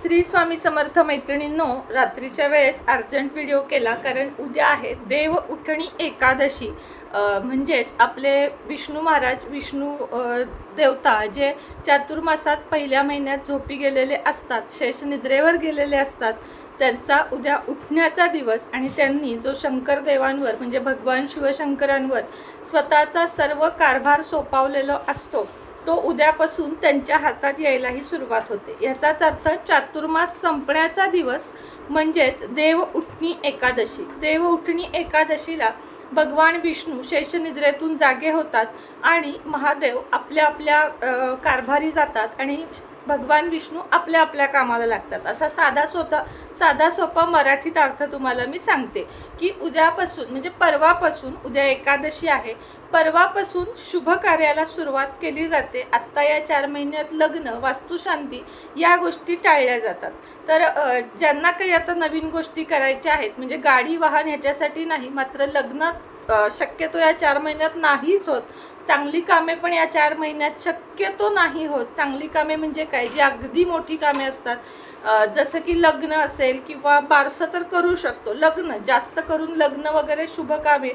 श्री स्वामी समर्थ मैत्रिणींनो रात्रीच्या वेळेस अर्जंट व्हिडिओ केला कारण उद्या आहे देव उठणी एकादशी. म्हणजेच आपले विष्णू महाराज विष्णू देवता जे चातुर्मासात पहिल्या महिन्यात झोपी गेलेले असतात शेषनिद्रेवर गेलेले असतात त्यांचा उद्या उठण्याचा दिवस आणि त्यांनी जो शंकर देवांवर म्हणजे भगवान शिवशंकरांवर स्वतःचा सर्व कारभार सोपावलेला असतो. तो उद्यापासून त्यांच्या हातात यायलाही सुरुवात होते. याचाच अर्थ चातुर्मास संपण्याचा दिवस म्हणजेच देव उठणी एकादशी. देव उठणी एकादशीला भगवान विष्णू शेषनिद्रेतून जागे होतात आणि महादेव आपल्या आपल्या कारभारी जातात आणि भगवान विष्णू आपल्या आपल्या कामाला लागतात. असा साधा सोता साधा सोपा मराठीत अर्थ तुम्हाला मी सांगते की उद्यापासून म्हणजे परवापासून उद्या एकादशी आहे. परवापासून शुभ कार्याला सुरुवात केली जाते. आत्ता या चार महिन्यात लग्न वास्तुशांती या गोष्टी टाळल्या जातात. तर ज्यांना काही आता नवीन गोष्टी करायच्या आहेत म्हणजे गाडी वाहन ह्याच्यासाठी नाही मात्र लग्न शक्यतो या चार महिन्यात नाहीच होत. चांगली कामे पण या चार महिन्यात शक्यतो नाही होत. चांगली कामे म्हणजे काय? जी अगदी मोठी कामे असतात. जसं की लग्न असेल किंवा बारसं तर करू शकतो. लग्न जास्त करून लग्न वगैरे शुभ कामे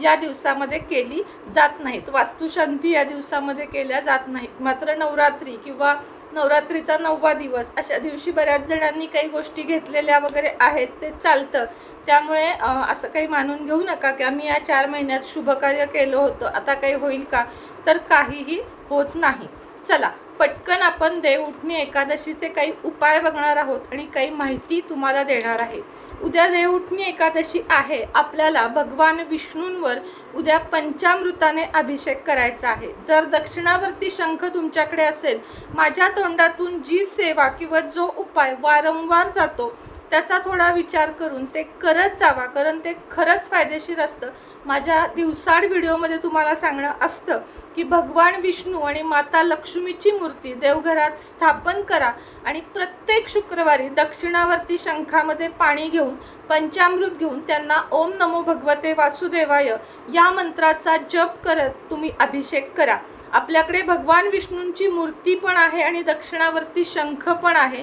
या दिवसामध्ये केली जात नाहीत. वास्तुशांती या दिवसामध्ये केल्या जात नाहीत. मात्र नवरात्री किंवा नवरात्रीचा नववा दिवस. अशा दिवशी बऱ्याच जणांनी काही गोष्टी घेतलेल्या वगैरे आहेत ते चालतं. त्यामुळे असं काही मानून घेऊ नका की आम्ही या चार महिन्यात शुभकार्य केलं होतं. आता काही होईल का? तर काहीही होत नाही. चला पटकन आपण देवउठणी एकादशीचे काही उपाय बघणार आहोत आणि काही माहिती तुम्हाला देणार आहे. उद्या देवउठणी एकादशी आहे. आपल्याला भगवान विष्णूंवर उद्या पंचामृताने अभिषेक करायचा आहे. जर दक्षिणावर्ती शंख तुमच्याकडे असेल माझ्या तोंडातून जी सेवा किंवा जो उपाय वारंवार जातो त्याचा थोडा विचार करून ते करत जावा. कारण ते खरंच फायदेशीर असतं. माझ्या दिवसाड व्हिडिओमध्ये तुम्हाला सांगणं असतं की भगवान विष्णू आणि माता लक्ष्मीची मूर्ती देवघरात स्थापन करा आणि प्रत्येक शुक्रवारी दक्षिणावर्ती शंखामध्ये पाणी घेऊन पंचामृत घेऊन त्यांना ओम नमो भगवते वासुदेवाय या मंत्राचा जप करत तुम्ही अभिषेक करा. आपल्याकडे भगवान विष्णूंची मूर्ती पण आहे आणि दक्षिणावरती शंख पण आहे.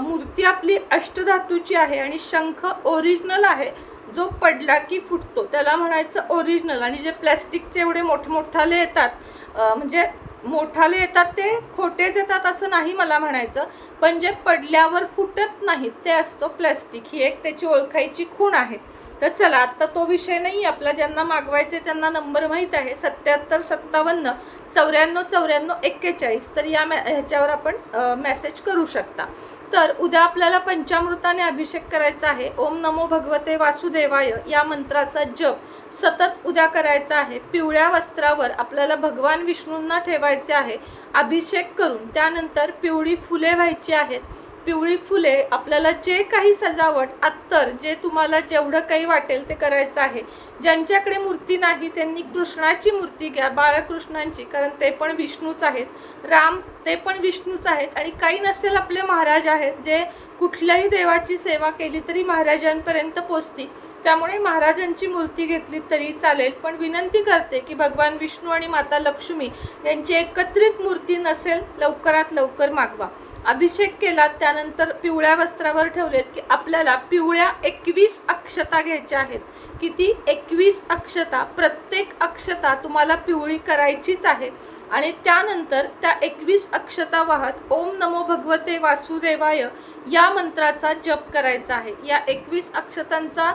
मूर्ती आपली अष्टधातूची आहे आणि शंख ओरिजिनल आहे. जो पडला की फुटतो. त्याला म्हणायचं ओरिजिनल आणि जे प्लॅस्टिकचे एवढे मोठमोठाले येतात म्हणजे मोठाले येतात ते खोटेच येतात असं नाही मला म्हणायचं. पण जे पडल्यावर फुटत नाहीत ते असतो प्लॅस्टिक. ही एक त्याची ओळखायची खूण आहे. तर चला आत्ता तो विषय नाही आपला. ज्यांना मागवायचे त्यांना नंबर माहीत आहे. सत्याहत्तर सत्तावन्न चौऱ्याण्णव चौऱ्याण्णव एक्केचाळीस तर या मॅ ह्याच्यावर आपण मेसेज करू शकता. तर उद्या आपल्याला पंचामृताने अभिषेक करायचा आहे. ओम नमो भगवते वासुदेवाय या मंत्राचा जप सतत उद्या करायचा आहे. पिवळ्या वस्त्रावर आपल्याला भगवान विष्णूंना ठेवायचे आहे. अभिषेक करून त्यानंतर पिवळी फुले व्हायची आहेत. पिवळी फुले आपल्याला जे काही सजावट अत्तर जे तुम्हाला जेवढं काही वाटेल ते करायचं आहे. ज्यांच्याकडे मूर्ती नाही त्यांनी कृष्णाची मूर्ती घ्या बाळकृष्णांची कारण ते पण विष्णूच आहेत. राम ते पण विष्णूच आहेत. आणि काही नसेल आपले महाराज आहेत जे कुठल्याही देवाची सेवा केली तरी महाराजांपर्यंत पोचती त्यामुळे महाराजांची मूर्ती घेतली तरी चालेल पण विनंती करते की भगवान विष्णू आणि माता लक्ष्मी यांची एकत्रित मूर्ती नसेल लवकरात लवकर मागवा. अभिषेक केला त्यानंतर पिवळ्या वस्त्रावर ठेवलेत की आपल्याला पिवळ्या एकवीस अक्षता घ्यायच्या आहेत. किती? एकवीस अक्षता. प्रत्येक अक्षता तुम्हाला पिवळी करायचीच आहे. आणि त्यानंतर त्या एकवीस अक्षता वाहत ओम नमो भगवते वासुदेवाय या मंत्राचा जप करायचा आहे. या एकवीस अक्षतांचा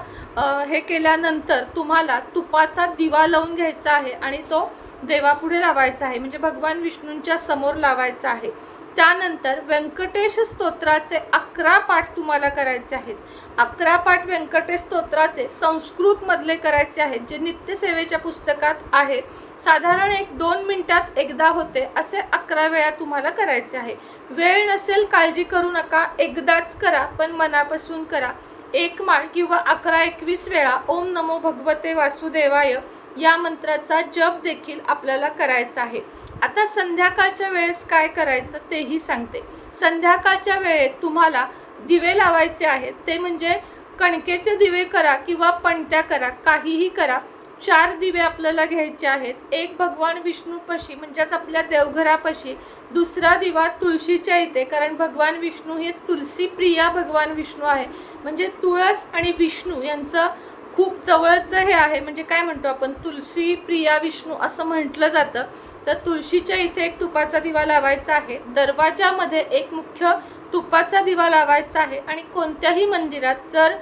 हे केल्यानंतर तुम्हाला तुपाचा दिवा लावून घ्यायचा आहे आणि तो देवापुढे लावायचा आहे. म्हणजे भगवान विष्णूंच्या समोर लावायचा आहे. त्यानंतर व्यंकटेश स्तोत्राचे अकरा पाठ तुम्हाला करायचे आहेत. अकरा पाठ व्यंकटेश स्तोत्राचे संस्कृतमधले करायचे आहेत जे नित्यसेवेच्या पुस्तकात आहे. साधारण एक दोन मिनटात एकदा होते असे अकरा वेळा तुम्हाला करायचे आहे. वेळ नसेल काळजी करू नका एकदाच करा पण मनापासून करा. एक माळ किंवा अकरा एकवीस वेळा ओम नमो भगवते वासुदेवाय. या मंत्राचा जप देखील आपल्याला करायचा आहे. आता संध्याकाळच्या वेळेस काय करायचं तेही सांगते. संध्याकाळच्या वेळेत तुम्हाला दिवे लावायचे आहेत. ते म्हणजे कणकेचे दिवे करा किंवा पणत्या करा काहीही करा. चार दिवे आपल्याला घ्यायचे आहेत. एक भगवान विष्णूपाशी म्हणजेच आपल्या देवघरापाशी दुसरा दिवा तुळशीच्या इथे. कारण भगवान विष्णू हे तुलसीप्रिया भगवान विष्णू आहे. म्हणजे तुळस आणि विष्णू यांचं खूप जवळचं हे आहे. म्हणजे काय म्हणतो आपण? तुलसी प्रिया विष्णू असं म्हटलं जातं. तर तुळशीच्या इथे एक तुपाचा दिवा लावायचा आहे. दरवाजामध्ये एक मुख्य तुपाचा दिवा लावायचा आहे. आणि कोणत्याही मंदिरात जर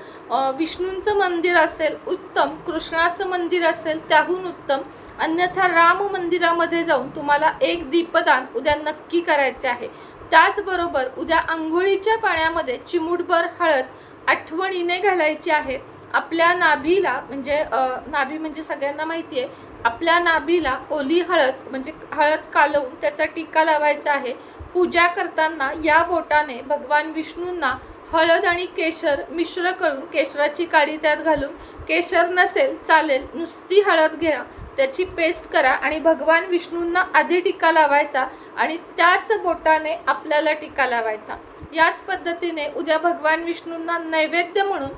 विष्णूंचं मंदिर असेल उत्तम कृष्णाचं मंदिर असेल त्याहून उत्तम अन्यथा राम मंदिरामध्ये जाऊन तुम्हाला एक दीपदान उद्या नक्की करायचे आहे. त्याचबरोबर उद्या आंघोळीच्या पाण्यामध्ये चिमूटभर हळद आठवणीने घालायची आहे. आपल्या नाभीला म्हणजे नाभी म्हणजे सगळ्यांना माहिती आहे आपल्या नाभीला ओली हळद म्हणजे हळद कालवून त्याचा टीका लावायचा आहे. पूजा करताना या बोटाने भगवान विष्णूंना हळद आणि केशर मिश्र करून केशराची काडी त्यात घालून केशर नसेल चालेल नुसती हळद घ्या त्याची पेस्ट करा आणि भगवान विष्णूंना आधी टीका लावायचा. आणि त्याच बोटाने आपल्याला टीका लावायचा. याच पद्धतीने उद्या भगवान विष्णूंना नैवेद्य म्हणून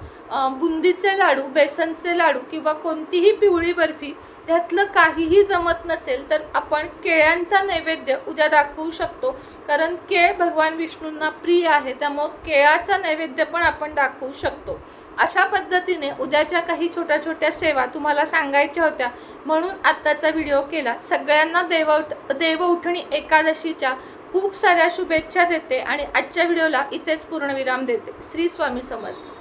बुंदीचे लाडू बेसनचे लाडू किंवा कोणतीही पिवळी बर्फी ह्यातलं काहीही जमत नसेल तर आपण केळ्यांचा नैवेद्य उद्या दाखवू शकतो. कारण केळ भगवान विष्णूंना प्रिय आहे त्यामुळं केळाचा नैवेद्य पण आपण दाखवू शकतो. अशा पद्धतीने उद्याच्या काही छोट्या छोट्या सेवा तुम्हाला सांगायच्या होत्या. म्हणून आत्ताचा व्हिडिओ केला. सगळ्यांना देव देव उठणी एकादशीच्या खूप साऱ्या शुभेच्छा देते आणि आजच्या व्हिडिओला इथेच पूर्णविराम देते. श्री स्वामी समर्थ.